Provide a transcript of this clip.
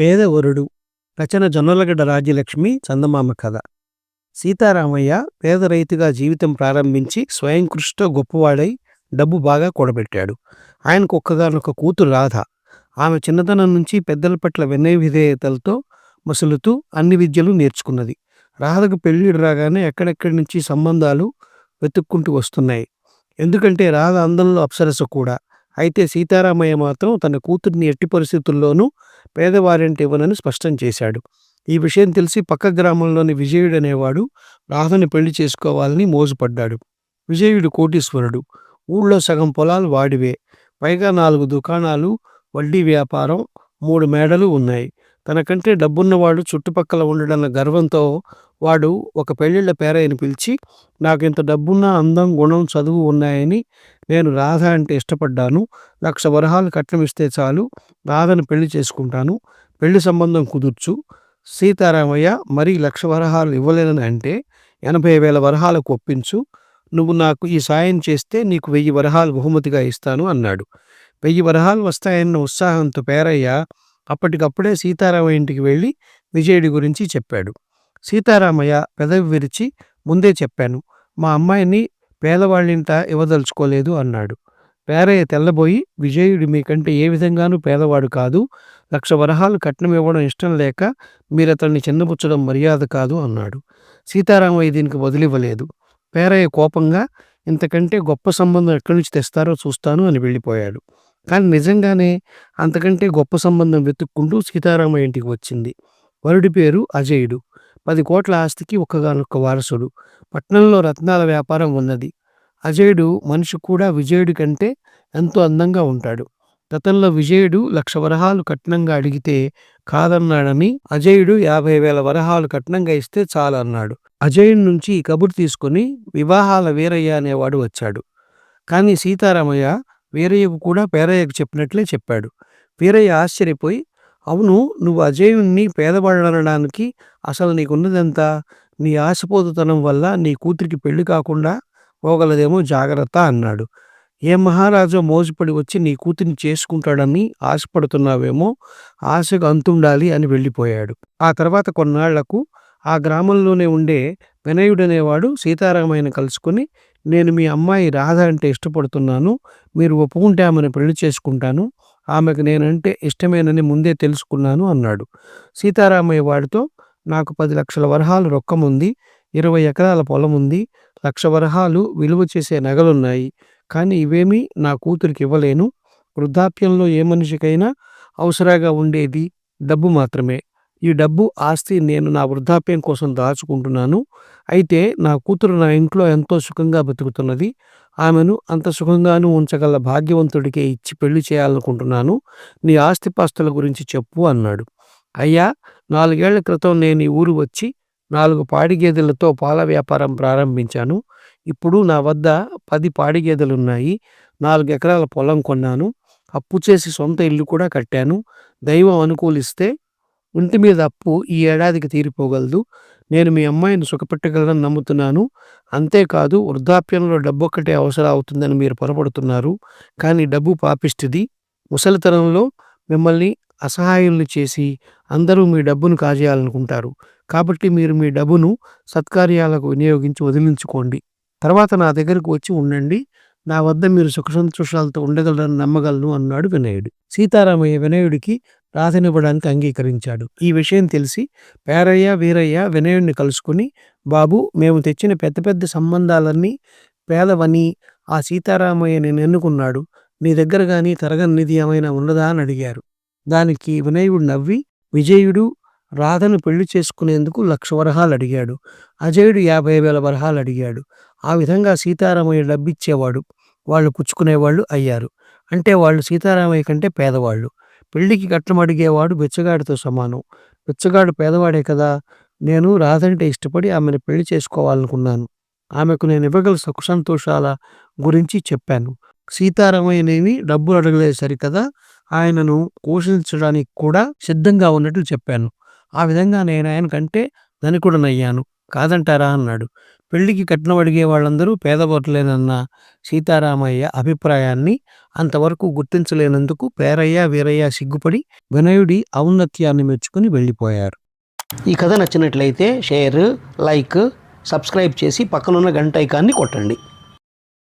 పేదవరుడు రచన జొన్నలగడ్డ రాజ్యలక్ష్మి చందమామ కథ. సీతారామయ్య పేద రైతుగా జీవితం ప్రారంభించి స్వయం కృషితో గొప్పవాడై డబ్బు బాగా కూడబెట్టాడు. ఆయనకు ఒక్కగానొక కూతురు రాధ. ఆమె చిన్నతనం నుంచి పెద్దల పట్ల వినయ విధేయతలతో మసులుతూ అన్ని విద్యలు నేర్చుకున్నది. రాధకు పెళ్ళిడు రాగానే ఎక్కడెక్కడి నుంచి సంబంధాలు వెతుక్కుంటూ వస్తున్నాయి. ఎందుకంటే రాధ అందంలో అప్సరస కూడా. అయితే సీతారామయ్య మాత్రం తన కూతుర్ని ఎట్టి పరిస్థితుల్లోనూ పేదవారింటి ఇవ్వనని స్పష్టం చేశాడు. ఈ విషయం తెలిసి పక్క గ్రామంలోని విజయుడనేవాడు రాధని పెళ్ళి చేసుకోవాలని మోజుపడ్డాడు. విజయుడు కోటీశ్వరుడు. ఊళ్ళో సగం పొలాలు వాడివే. పైగా నాలుగు దుకాణాలు వడ్డీ వ్యాపారం మూడు మేడలు ఉన్నాయి. తనకంటే డబ్బున్నవాడు చుట్టుపక్కల ఉండడన్న గర్వంతో వాడు ఒక పెళ్ళిళ్ళ పేరయ్యని పిలిచి నాకు ఇంత డబ్బున్న అందం గుణం చదువు ఉన్నాయని నేను రాధ అంటే ఇష్టపడ్డాను. లక్ష వరహాలు కట్నం ఇస్తే చాలు. రాధను పెళ్ళి చేసుకుంటాను. పెళ్ళి సంబంధం కుదుర్చు. సీతారామయ్య మరీ లక్ష వరహాలు ఇవ్వలేనని అంటే ఎనభై వేల వరహాలకు ఒప్పించు. నువ్వు నాకు ఈ సాయం చేస్తే నీకు వెయ్యి వరహాలు బహుమతిగా ఇస్తాను అన్నాడు. వెయ్యి వరహాలు వస్తాయన్న ఉత్సాహంతో పేరయ్య అప్పటికప్పుడే సీతారామయ్య ఇంటికి వెళ్ళి విజయుడి గురించి చెప్పాడు. సీతారామయ్య పెదవి విరిచి ముందే చెప్పాను. మా అమ్మాయిని పేదవాళ్ళింట ఇవ్వదలుచుకోలేదు అన్నాడు. పేరయ్య తెల్లబోయి విజయుడు మీకంటే ఏ విధంగానూ పేదవాడు కాదు. లక్ష వరహాలు కట్నం ఇవ్వడం ఇష్టం లేక మీరు అతన్ని చిన్నపుచ్చడం మర్యాద కాదు అన్నాడు. సీతారామయ్య దీనికి వదిలివ్వలేదు పేరయ్య కోపంగా ఇంతకంటే గొప్ప సంబంధం ఎక్కడి నుంచి తెస్తారో చూస్తాను అని వెళ్ళిపోయాడు. కానీ నిజంగానే అంతకంటే గొప్ప సంబంధం వెతుక్కుంటూ సీతారామయ్య ఇంటికి వచ్చింది. వరుడి పేరు అజయుడు. పది కోట్ల ఆస్తికి ఒక్కగానొక్క వారసుడు. పట్నంలో రత్నాల వ్యాపారం ఉన్నది. అజయుడు మనిషి కూడా విజయుడి కంటే ఎంతో అందంగా ఉంటాడు. గతంలో విజయుడు లక్ష వరహాలు కట్నంగా అడిగితే కాదన్నాడని అజయుడు యాభై వేల వరహాలు కట్నంగా ఇస్తే చాలన్నాడు అజయుడి నుంచి ఈ కబురు తీసుకుని వివాహాల వీరయ్య అనేవాడు వచ్చాడు. కానీ సీతారామయ్య వీరయ్యకు కూడా పేరయ్యకు చెప్పినట్లే చెప్పాడు. వీరయ్య ఆశ్చర్యపోయి అవును నువ్వు అజయుణ్ణి పేదవాడనడానికి అసలు నీకున్నదంతా? నీ ఆశపోతుతనం వల్ల నీ కూతురికి పెళ్ళి కాకుండా పోగలదేమో జాగ్రత్త అన్నాడు. ఏ మహారాజు మోజుపడి వచ్చి నీ కూతురిని చేసుకుంటాడని ఆశపడుతున్నావేమో ఆశకు అంతుండాలి అని వెళ్ళిపోయాడు. ఆ తర్వాత కొన్నాళ్ళకు ఆ గ్రామంలోనే ఉండే వినయుడనేవాడు సీతారామయ్యను కలుసుకుని నేను మీ అమ్మాయి రాధ అంటే ఇష్టపడుతున్నాను మీరు ఒప్పుకుంటే ఆమెను పెళ్ళి చేసుకుంటాను ఆమెకు నేనంటే ఇష్టమేనని ముందే తెలుసుకున్నాను అన్నాడు. సీతారామయ్య వాడితో నాకు పది లక్షల వరహాలు రొక్కముంది ఇరవై ఎకరాల పొలం ఉంది లక్ష వరహాలు విలువ చేసే నగలున్నాయి కానీ ఇవేమీ నా కూతురికి ఇవ్వలేను వృద్ధాప్యంలో ఏ మనిషికైనా అవసరంగా ఉండేది డబ్బు మాత్రమే. ఈ డబ్బు ఆస్తి నేను నా వృద్ధాప్యం కోసం దాచుకుంటున్నాను. అయితే నా కూతురు నా ఇంట్లో ఎంతో సుఖంగా బతుకుతున్నది. ఆమెను అంత సుఖంగాను ఉంచగల భాగ్యవంతుడికే ఇచ్చి పెళ్ళి చేయాలనుకుంటున్నాను. నీ ఆస్తిపాస్తుల గురించి చెప్పు అన్నాడు. అయ్యా నాలుగేళ్ళ క్రితం నేను ఈ ఊరు వచ్చి నాలుగు పాడి గేదెలతో పాల వ్యాపారం ప్రారంభించాను. ఇప్పుడు నా వద్ద పది పాడి గేదెలున్నాయి నాలుగు ఎకరాల పొలం కొన్నాను. అప్పు చేసి సొంత ఇల్లు కూడా కట్టాను. దైవం అనుకూలిస్తే ఇంటి మీద అప్పు ఈ ఏడాదికి తీరిపోగలదు. నేను మీ అమ్మాయిని సుఖపెట్టగలనని నమ్ముతున్నాను. అంతేకాదు వృద్ధాప్యంలో డబ్బు ఒక్కటే అవసరం అవుతుందని మీరు పొరపడుతున్నారు. కానీ డబ్బు పాపిష్టిది. ముసలితనంలో మిమ్మల్ని అసహాయుల్ని చేసి అందరూ మీ డబ్బును కాజేయాలనుకుంటారు. కాబట్టి మీరు మీ డబ్బును సత్కార్యాలకు వినియోగించి వదిలించుకోండి. తర్వాత నా దగ్గరకు వచ్చి ఉండండి. నా వద్ద మీరు సుఖ సంతోషాలతో ఉండగలరని నమ్మగలను అన్నాడు వినయుడు. సీతారామయ్య వినయుడికి రాధనివ్వడానికి అంగీకరించాడు. ఈ విషయం తెలిసి పేరయ్య వీరయ్య వినయుడిని కలుసుకుని బాబు మేము తెచ్చిన పెద్ద పెద్ద సంబంధాలన్నీ పేదవని ఆ సీతారామయ్య నేను ఎన్నుకున్నాడు. నీ దగ్గర కానీ తరగని నిధి ఏమైనా ఉన్నదా? అని అడిగారు. దానికి వినయుడు నవ్వి విజయుడు రాధను పెళ్ళి చేసుకునేందుకు లక్ష వరహాలు అడిగాడు. అజయుడు యాభై వేల వరహాలు అడిగాడు. ఆ విధంగా సీతారామయ్య డబ్బిచ్చేవాడు. వాళ్ళు పుచ్చుకునేవాళ్ళు అయ్యారు. అంటే వాళ్ళు సీతారామయ్య కంటే పేదవాళ్ళు. పెళ్ళికి కట్నం అడిగేవాడు బిచ్చగాడితో సమానం. బిచ్చగాడు పేదవాడే కదా నేను రాధంటే ఇష్టపడి ఆమెను పెళ్ళి చేసుకోవాలనుకున్నాను. ఆమెకు నేను ఇవ్వగల సుఖ సంతోషాల గురించి చెప్పాను. సీతారామయ్యనేమి డబ్బులు అడగలేదు సరికదా ఆయనను పోషించడానికి కూడా సిద్ధంగా ఉన్నట్లు చెప్పాను. ఆ విధంగా నేను ఆయన కంటే ధనికుడనయ్యాను. కాదంటారా అన్నాడు. పెళ్ళికి కట్నం అడిగే వాళ్ళందరూ పేదబోట్లేనన్న సీతారామయ్య అభిప్రాయాన్ని అంతవరకు గుర్తించలేనందుకు పేరయ్య వీరయ్య సిగ్గుపడి వినయుడి ఔన్నత్యాన్ని మెచ్చుకుని వెళ్ళిపోయారు. ఈ కథ నచ్చినట్లయితే షేర్ లైక్ సబ్స్క్రైబ్ చేసి పక్కనున్న గంట ఐకాన్ని కొట్టండి.